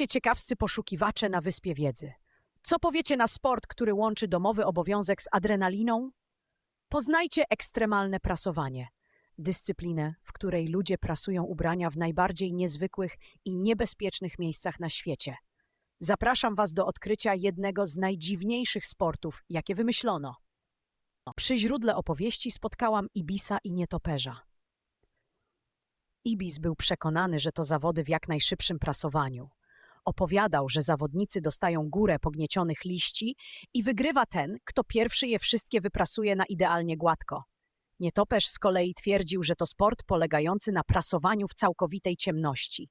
Witajcie ciekawscy poszukiwacze na Wyspie Wiedzy. Co powiecie na sport, który łączy domowy obowiązek z adrenaliną? Poznajcie ekstremalne prasowanie. Dyscyplinę, w której ludzie prasują ubrania w najbardziej niezwykłych i niebezpiecznych miejscach na świecie. Zapraszam Was do odkrycia jednego z najdziwniejszych sportów, jakie wymyślono. Przy źródle opowieści spotkałam Ibisa i nietoperza. Ibis był przekonany, że to zawody w jak najszybszym prasowaniu. Opowiadał, że zawodnicy dostają górę pogniecionych liści i wygrywa ten, kto pierwszy je wszystkie wyprasuje na idealnie gładko. Nietoperz z kolei twierdził, że to sport polegający na prasowaniu w całkowitej ciemności.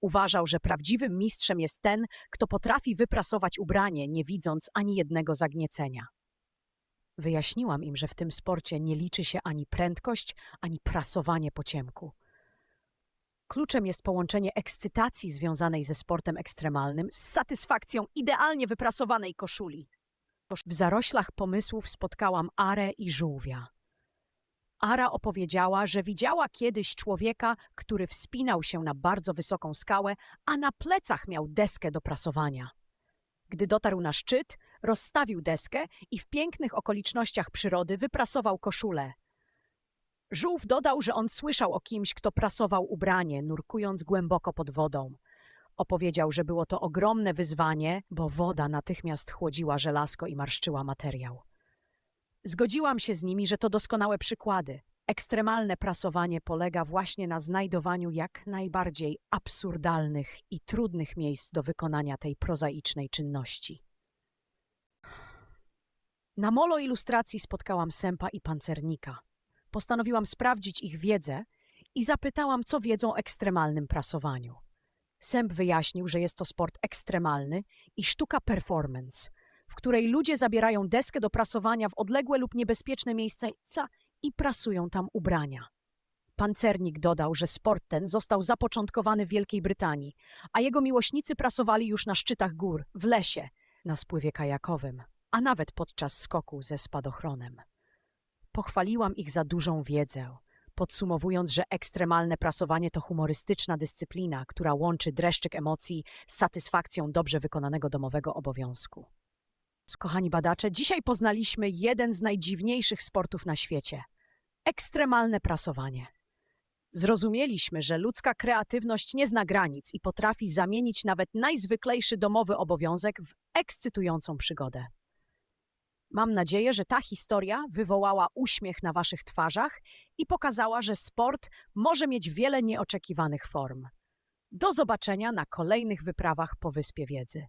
Uważał, że prawdziwym mistrzem jest ten, kto potrafi wyprasować ubranie, nie widząc ani jednego zagniecenia. Wyjaśniłam im, że w tym sporcie nie liczy się ani prędkość, ani prasowanie po ciemku. Kluczem jest połączenie ekscytacji związanej ze sportem ekstremalnym z satysfakcją idealnie wyprasowanej koszuli. W zaroślach pomysłów spotkałam Arę i żółwia. Ara opowiedziała, że widziała kiedyś człowieka, który wspinał się na bardzo wysoką skałę, a na plecach miał deskę do prasowania. Gdy dotarł na szczyt, rozstawił deskę i w pięknych okolicznościach przyrody wyprasował koszulę. Żółw dodał, że on słyszał o kimś, kto prasował ubranie, nurkując głęboko pod wodą. Opowiedział, że było to ogromne wyzwanie, bo woda natychmiast chłodziła żelazko i marszczyła materiał. Zgodziłam się z nimi, że to doskonałe przykłady. Ekstremalne prasowanie polega właśnie na znajdowaniu jak najbardziej absurdalnych i trudnych miejsc do wykonania tej prozaicznej czynności. Na molo ilustracji spotkałam sępa i pancernika. Postanowiłam sprawdzić ich wiedzę i zapytałam, co wiedzą o ekstremalnym prasowaniu. Sęp wyjaśnił, że jest to sport ekstremalny i sztuka performance, w której ludzie zabierają deskę do prasowania w odległe lub niebezpieczne miejsca i prasują tam ubrania. Pancernik dodał, że sport ten został zapoczątkowany w Wielkiej Brytanii, a jego miłośnicy prasowali już na szczytach gór, w lesie, na spływie kajakowym, a nawet podczas skoku ze spadochronem. Pochwaliłam ich za dużą wiedzę, podsumowując, że ekstremalne prasowanie to humorystyczna dyscyplina, która łączy dreszczyk emocji z satysfakcją dobrze wykonanego domowego obowiązku. Kochani badacze, dzisiaj poznaliśmy jeden z najdziwniejszych sportów na świecie ekstremalne prasowanie. Zrozumieliśmy, że ludzka kreatywność nie zna granic i potrafi zamienić nawet najzwyklejszy domowy obowiązek w ekscytującą przygodę. Mam nadzieję, że ta historia wywołała uśmiech na Waszych twarzach i pokazała, że sport może mieć wiele nieoczekiwanych form. Do zobaczenia na kolejnych wyprawach po Wyspie Wiedzy.